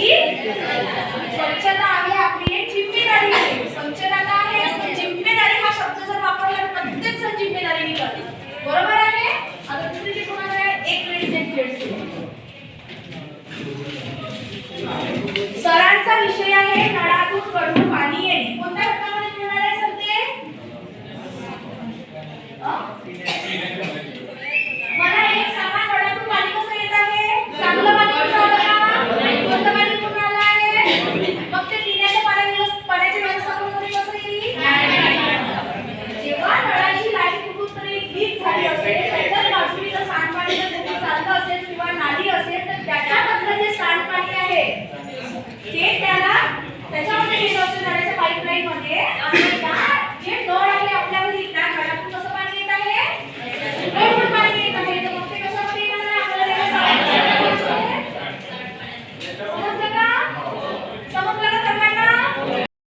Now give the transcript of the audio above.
की स्वच्छता आहे आपली एक जिम्मेदारी आहे. स्वच्छता का आहे जिम्मेदारी हा शब्द जर वापरला तर प्रत्येक जण जिम्मेदारीने करते बरोबर आहे? आता तुम्ही जे कोणाला एक वेळी एक Yeah.